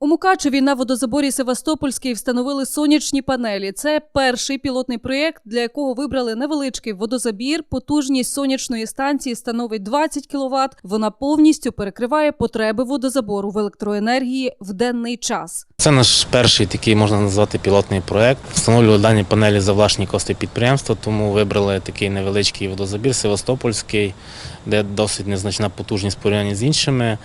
У Мукачеві на водозаборі Севастопольський встановили сонячні панелі. Це перший пілотний проєкт, для якого вибрали невеличкий водозабір. Потужність сонячної станції становить 20 кВт. Вона повністю перекриває потреби водозабору в електроенергії в денний час. Це наш перший такий можна назвати пілотний проект. Встановлювали дані панелі за власні кошти підприємства, тому вибрали такий невеличкий водозабір Севастопольський, де досить незначна потужність порівняння з іншими.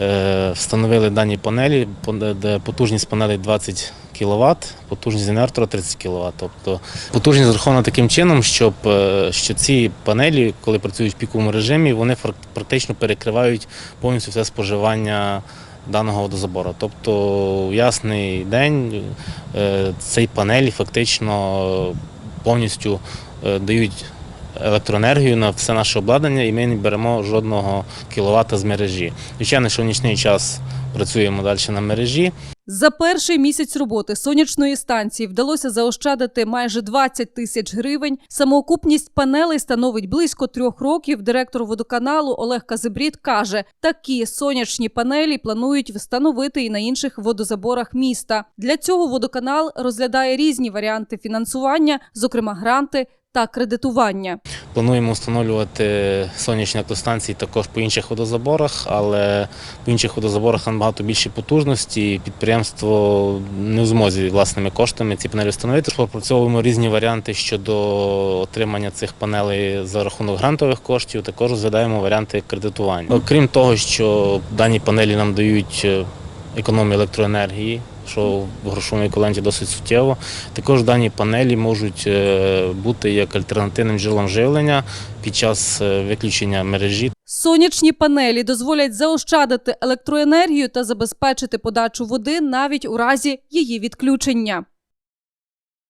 Е, Встановили дані панелі, де потужність панелей 20 кВт, потужність інвертора 30 кВт. Тобто потужність зрахована таким чином, щоб е, що ці панелі, коли працюють в піковому режимі, вони практично перекривають повністю все споживання даного водозабору. Тобто в ясний день е, цей панелі фактично повністю дають електроенергію на все наше обладнання, і ми не беремо жодного кіловата з мережі. Звичайно, що в нічний час працюємо далі на мережі. За перший місяць роботи сонячної станції вдалося заощадити майже 20 тисяч гривень. Самоокупність панелей становить близько трьох років. Директор водоканалу Олег Казибрід каже, такі сонячні панелі планують встановити і на інших водозаборах міста. Для цього водоканал розглядає різні варіанти фінансування, зокрема гранти та кредитування. Плануємо встановлювати сонячні електростанції також по інших водозаборах, але по інших водозаборах набагато більше потужності. Підприємство не в змозі власними коштами ці панелі встановити. Пропрацьовуємо різні варіанти щодо отримання цих панелей за рахунок грантових коштів. Також розглядаємо варіанти кредитування. Окрім того, що дані панелі нам дають е, економію електроенергії. Що в грошовій еквіваленті досить суттєво. Також дані панелі можуть е, бути як альтернативним джерелом живлення під час е, виключення мережі. Сонячні панелі дозволять заощадити електроенергію та забезпечити подачу води навіть у разі її відключення.